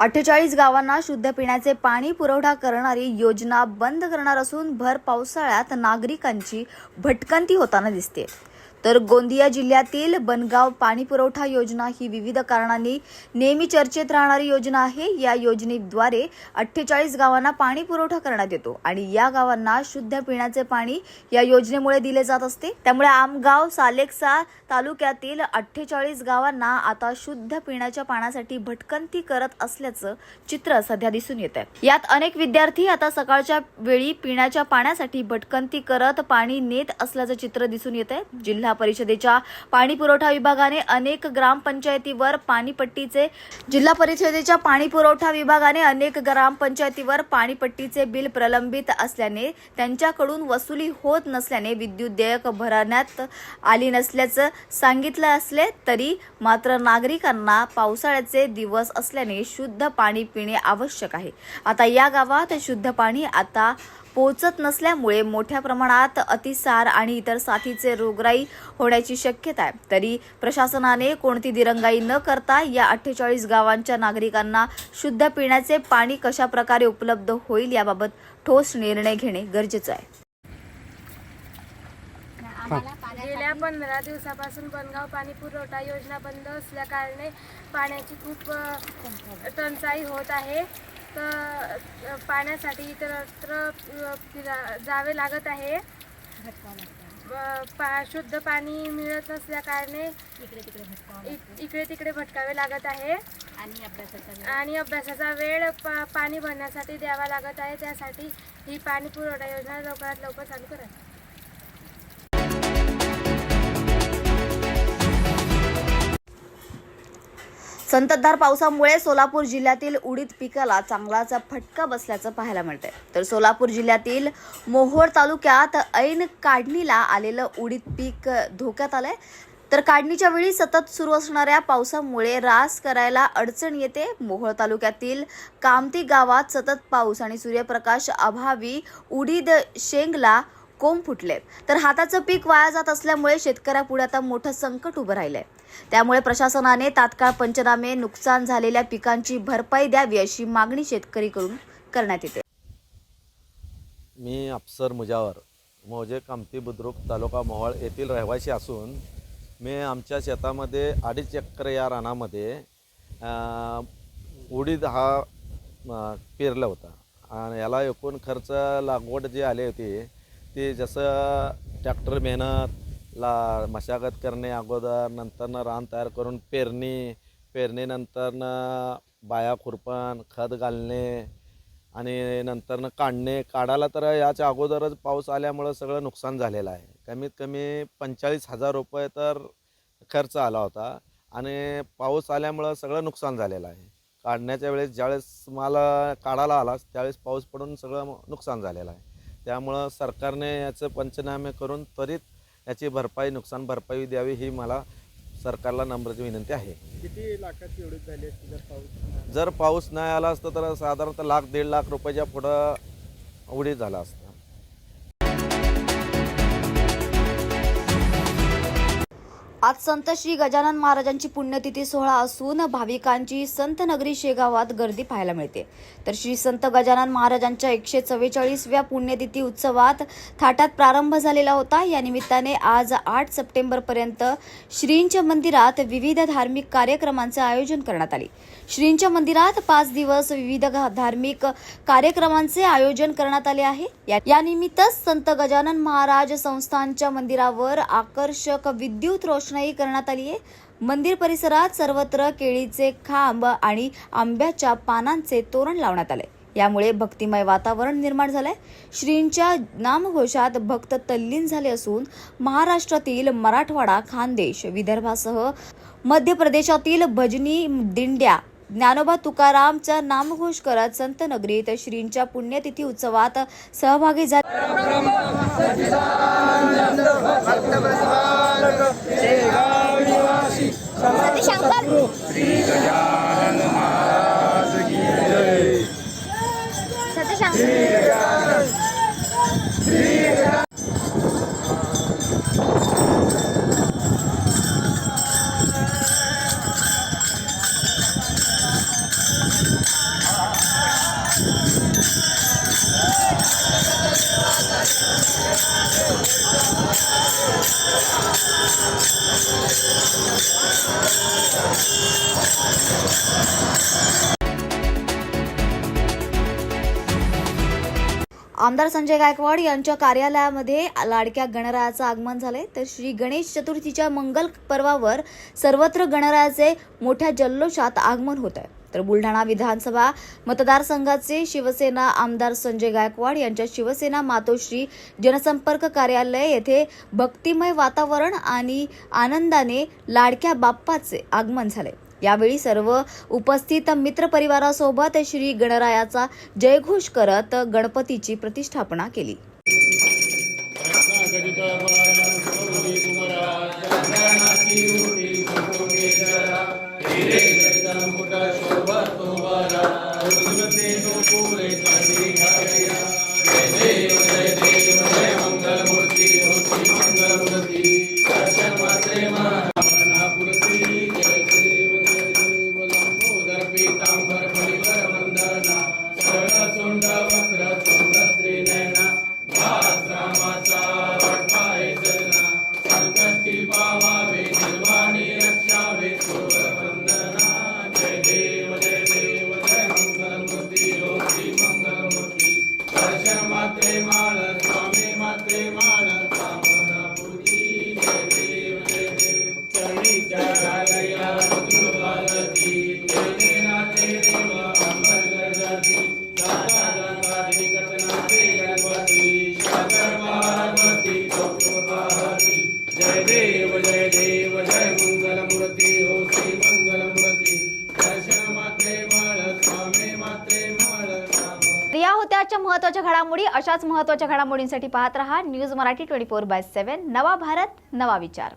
अठ्ठेचाळीस गावांना शुद्ध पिण्याचे पाणी पुरवठा करणारी योजना बंद करणार असून भर पावसाळ्यात नागरिकांची भटकंती होताना दिसते. तर गोंदिया जिल्ह्यातील बनगाव पाणी पुरवठा योजना ही विविध कारणांनी नेहमी चर्चेत राहणारी योजना आहे. या योजनेद्वारे अठ्ठेचाळीस गावांना पाणी पुरवठा करण्यात येतो आणि या गावांना शुद्ध पिण्याचे पाणी या योजनेमुळे दिले जात असते. त्यामुळे आमगाव सालेकसा तालुक्यातील अठ्ठेचाळीस गावांना आता शुद्ध पिण्याच्या पाण्यासाठी भटकंती करत असल्याचं चित्र सध्या दिसून येत आहे. यात अनेक विद्यार्थी आता सकाळच्या वेळी पिण्याच्या पाण्यासाठी भटकंती करत पाणी नेत असल्याचं चित्र दिसून येत आहे. जिल्हा परिषदेच्या पाणी पुरवठा विभागाने अनेक ग्रामपंचायतीवर पाणीपट्टीचे जिल्हा परिषदेच्या पाणी पुरवठा विभागाने अनेक ग्रामपंचायतीवर पाणीपट्टीचे बिल प्रलंबित असल्याने त्यांच्याकडून वसुली होत नसल्याने विद्युत देयक भरण्यात आली नसल्याचं सांगितलं असले तरी मात्र नागरिकांना पावसाळ्याचे दिवस असल्याने शुद्ध पाणी पिणे आवश्यक आहे. आता या गावात शुद्ध पाणी आता पोहोचत नसल्यामुळे मोठ्या प्रमाणात अतिसार आणि इतर साथीचे रोगराई होण्याची शक्यता आहे. तरी प्रशासनाने कोणती दिरंगाई न करता या अठ्ठेचाळीस गावांच्या नागरिकांना शुद्ध पिण्याचे पाणी कशा प्रकारे उपलब्ध होईल याबाबत ठोस निर्णय घेणे गरजेचं आहे. गेल्या पंधरा दिवसापासून बनगाव पाणी पुरवठा योजना बंद असल्या कारणे पाण्याची खूप टंचाई होत आहे. तर पाण्यासाठी इतरत्र फिरा- जावे लागत आहे. पा शुद्ध पाणी मिळत नसल्या कारणे इकडे तिकडे भटकावे लागत. आहे. आणि अभ्यासाचा वेळ. आणि अभ्यासाचा वेळ पा पाणी भरण्यासाठी द्यावा लागत आहे. त्यासाठी ही पाणी पुरवठा योजना लवकरात लवकर चालू करा संततधार पावसामुळे सोलापूर जिल्ह्यातील उडीद पिकाला चांगलाच फटका बसल्याचं पाहायला मिळतंय. तर सोलापूर जिल्ह्यातील मोहोळ तालुक्यात ऐन काढणीला आलेलं उडीद पीक धोक्यात आलंय. तर काढणीच्या वेळी सतत सुरू असणाऱ्या पावसामुळे रास करायला अडचण येते. मोहोळ तालुक्यातील कामती गावात सतत पाऊस आणि सूर्यप्रकाश अभावी उडीद शेंगला कोंब फुटले तर हाताचं पीक वाया जात असल्यामुळे शेतकऱ्यापुढे आता मोठं संकट उभं राहिलंय. त्यामुळे प्रशासनाने तात्काळ पंचनामे नुकसान झालेल्या पिकांची भरपाई द्यावी अशी मागणी शेतकरीकडून करण्यात येते. मी अफसर मुजावर मौजे कामती बुद्रुक तालुका मोहोळ येथील रहिवासी असून मी आमच्या शेतामध्ये अडीच एकर या रानामध्ये उडीद हा पेरला होता. आणि याला एकूण खर्च लागवड जी आली होती ती जसं ट्रॅक्टर मेहनत ला मशागत करणे अगोदर नंतरनं रान तयार करून पेरणी पेरणीनंतरनं बाया खुरपण खत घालणे आणि नंतरनं काढणे. काढायला तर याच्या अगोदरच पाऊस आल्यामुळं सगळं नुकसान झालेलं आहे. कमीत कमी पंचेचाळीस हजार रुपये तर खर्च आला होता आणि पाऊस आल्यामुळं सगळं नुकसान झालेलं आहे. काढण्याच्या वेळेस ज्यावेळेस मला काढायला आलास त्यावेळेस पाऊस पडून सगळं नुकसान झालेलं आहे. त्यामुळं सरकारने याचं पंचनामे करून त्वरित याची भरपाई नुकसान भरपाई द्यावी ही मला सरकारला नम्रची विनंती आहे. किती लाखाची एवढी झाली असती जर पाऊस जर पाऊस नाही आला असता तर साधारणतः लाख दीड लाख रुपयाच्या पुढं उडीद झाला असता. आज संत श्री गजानन महाराजांची पुण्यतिथी सोहळा असून भाविकांची संत नगरी शेगावात गर्दी पाहायला मिळते. तर श्री संत गजानन महाराजांच्या एकशे चव्वेचाळीसव्या पुण्यतिथी उत्सवात थाटात प्रारंभ झालेला होता. या निमित्ताने आज आठ सप्टेंबरपर्यंत श्रींच्या मंदिरात विविध धार्मिक कार्यक्रमांचे आयोजन करण्यात आले. श्रींच्या मंदिरात पाच दिवस विविध धार्मिक कार्यक्रमांचे आयोजन करण्यात आले आहे. या- यानिमित्तच संत गजानन महाराज संस्थानच्या मंदिरावर आकर्षक विद्युत रोषणाई करण्यात आली आहे. मंदिर परिसरात सर्वत्र केळीचे खांब आणि आंब्याच्या पानांचे तोरण लावण्यात आले. यामुळे भक्तिमय वातावरण निर्माण झालंय. श्रींच्या नामघोषात भक्त तल्लीन झाले असून महाराष्ट्रातील मराठवाडा खानदेश विदर्भासह मध्य प्रदेशातील भजनी दिंड्या ज्ञानोबा तुकारामचा नामघोष करत संत नगरीत श्रींच्या पुण्यतिथी उत्सवात सहभागी झाले. आमदार संजय गायकवाड यांच्या कार्यालयामध्ये लाडक्या गणरायाचं आगमन झालंय. तर श्री गणेश चतुर्थीच्या मंगल पर्वावर सर्वत्र गणरायाचे मोठ्या जल्लोषात आगमन होत आहे तर बुलढाणा विधानसभा मतदारसंघाचे शिवसेना आमदार संजय गायकवाड यांच्या शिवसेना मातोश्री जनसंपर्क कार्यालय येथे भक्तिमय वातावरण आणि आनंदाने लाडक्या बाप्पाचे आगमन झाले. यावेळी सर्व उपस्थित मित्रपरिवारासोबत श्री गणरायाचा जयघोष करत गणपतीची प्रतिष्ठापना केली. Republic. होत्या आजच्या महत्त्वाच्या घडामोडी अशाच महत्त्वाच्या घडामोडींसाठी पाहत रहा news Marathi twenty four by seven. नवा भारत नवा विचार.